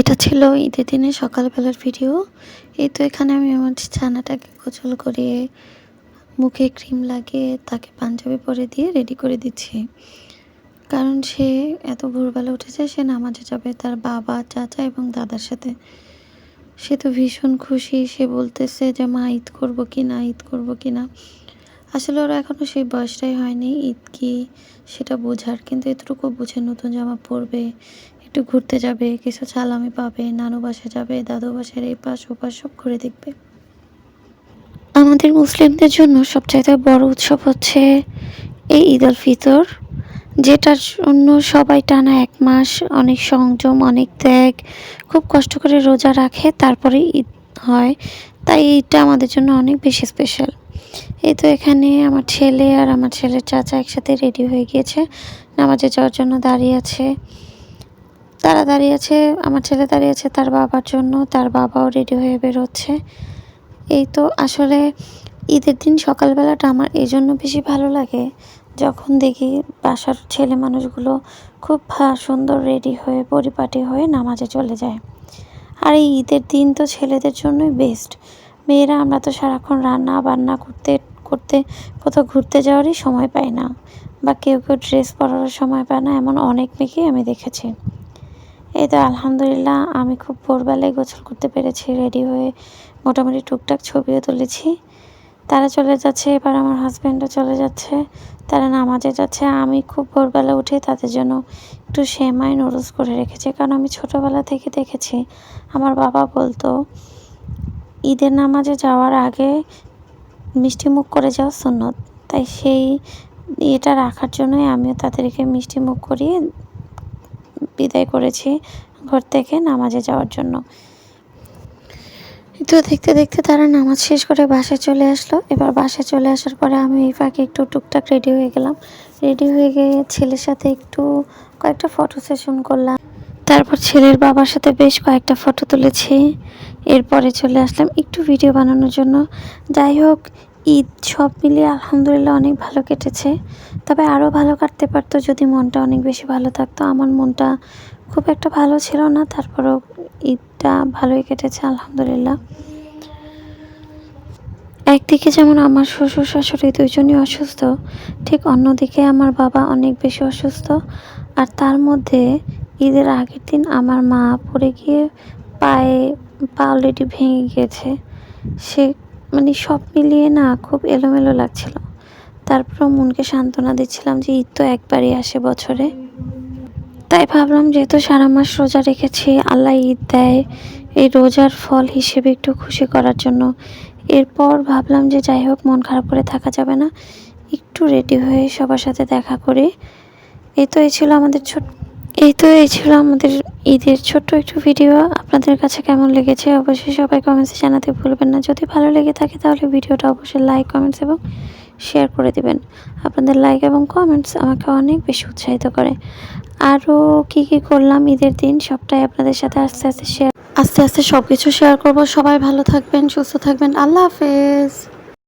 এটা ছিল ঈদের দিনে সকালবেলার ভিডিও এই তো এখানে আমি আমার ছানাটাকে গোসল করিয়ে মুখে ক্রিম লাগিয়ে তাকে পাঞ্জাবি পরে দিয়ে রেডি করে দিচ্ছি। কারণ সে এত ভোরবেলা উঠেছে, সে নামাজে যাবে তার বাবা, চাচা এবং দাদার সাথে। সে তো ভীষণ খুশি, সে বলতেছে যে, মা, ঈদ করব কি না, ঈদ করব কি না? আসলে ওরা এখনও সেই বয়সটাই হয়নি, ঈদ কি সেটা বোঝার, কিন্তু এতটুকু বুঝে নতুন জামা পরবে একটু ঘুরতে যাবে, কিছু সালামি পাবে, নানু বাসা যাবে, দাদু বাসার এই পাশ ও পাশ সব ঘুরে দেখবে। আমাদের মুসলিমদের জন্য সবচাইতে বড় উৎসব হচ্ছে এই ঈদ উল ফিতর, যেটার জন্য সবাই টানা এক মাস অনেক সংযম, অনেক ত্যাগ, খুব কষ্ট করে রোজা রাখে, তারপরে ঈদ হয়। তাই ঈদটা আমাদের জন্য অনেক বেশি স্পেশাল এই তো এখানে আমার ছেলে আর আমার ছেলের চাচা একসাথে রেডি হয়ে গিয়েছে, নামাজে যাওয়ার জন্য দাঁড়িয়ে আছে। তারা দাঁড়িয়ে আছে, আমার ছেলে দাঁড়িয়ে আছে, তার বাবার জন্য, তার বাবাও রেডি হয়ে বেরোচ্ছে। এই তো আসলে ঈদের দিন সকালবেলাটা আমার এই জন্য বেশি ভালো লাগে, যখন দেখি বাসার ছেলে মানুষগুলো খুব সুন্দর রেডি হয়ে, পরিপাটি হয়ে নামাজে চলে যায়। আর এই ঈদের দিন তো ছেলেদের জন্যই বেস্ট মেয়েরা আমরা তো সারাক্ষণ রান্না বান্না করতে করতে, কোথাও ঘুরতে যাওয়ারই সময় পাই না, বা কেউ কেউ ড্রেস পরারও সময় পায় না, এমন অনেক মেয়েকেই আমি দেখেছি। এই তো আলহামদুলিল্লাহ, আমি খুব ভোরবেলায় গোসল করতে পেরেছি রেডি হয়ে মোটামুটি টুকটাক ছবিও তুলেছি। তারা চলে যাচ্ছে, এবার আমার হাজব্যান্ডও চলে যাচ্ছে, তারা নামাজে যাচ্ছে। আমি খুব ভোরবেলা উঠে তাদের জন্য একটু সেমাই নুডলস করে রেখেছি, কারণ আমি ছোটোবেলা থেকে দেখেছি। আমার বাবা বলতো, ঈদের নামাজে যাওয়ার আগে মিষ্টি মুখ করে যাওয়া সুন্নত। তাই সেই এটা রাখার জন্যই আমিও তাদেরকে মিষ্টি মুখ করিয়ে বিদায় করেছি ঘর থেকে নামাজে যাওয়ার জন্য। তো দেখতে দেখতে তারা নামাজ শেষ করে বাসায় চলে আসলো। এবার বাসায় চলে আসার পরে আমি এই ফাঁকে একটু টুকটাক রেডি হয়ে গেলাম। রেডি হয়ে গিয়ে ছেলের সাথে একটু কয়েকটা ফটো সেশন করলাম। তারপর ছেলের বাবার সাথে বেশ কয়েকটা ফটো তুলেছি। এরপরে চলে আসলাম একটু ভিডিও বানানোর জন্য। যাই হোক, ঈদ সব মিলিয়ে আলহামদুলিল্লাহ অনেক ভালো কেটেছে। তবে আরও ভালো কাটতে পারতো যদি মনটা অনেক বেশি ভালো থাকতো। আমার মনটা খুব একটা ভালো ছিল না, তারপরেও ঈদটা ভালোই কেটেছে, আলহামদুলিল্লাহ। একদিকে যেমন আমার শ্বশুর শাশুড়ি দুজনই অসুস্থ, ঠিক অন্যদিকে আমার বাবা অনেক বেশি অসুস্থ। আর তার মধ্যে ঈদের আগের দিন আমার মা পড়ে গিয়ে পায়ে পা অলরেডি ভেঙে গিয়েছে। সে মানে সব মিলিয়ে না খুব এলোমেলো লাগছিল। তারপর মনকে সান্ত্বনা দিচ্ছিলাম যে ঈদ তো একবারই আসে বছরে। তাই ভাবলাম যেহেতু সারা মাস রোজা রেখেছি, আল্লাহ ঈদ দেয়, এই রোজার ফল হিসেবে একটু খুশি করার জন্য। এরপর ভাবলাম যে যাই হোক, মন খারাপ করে থাকা যাবে না। একটু রেডি হয়ে সবার সাথে দেখা করে। এই তো এই ছিল আমাদের ছোট, এই তো এই ছিল আমাদের ঈদের ছোট্ট একটু ভিডিও আপনাদের কাছে কেমন লেগেছে? অবশ্যই সবাই কমেন্টসে জানাতে ভুলবেন না। যদি ভালো লেগে থাকে তাহলে ভিডিওটা অবশ্যই লাইক কমেন্টস এবং শেয়ার করে দিবেন। আপনাদের লাইক এবং কমেন্টস আমাকে অনেক বেশি উৎসাহিত করে। আরও কি কি করলাম ঈদের দিন সবটাই আপনাদের সাথে আস্তে আস্তে শেয়ার আস্তে আস্তে সব কিছু শেয়ার করব। সবাই ভালো থাকবেন, সুস্থ থাকবেন। আল্লাহ হাফেজ।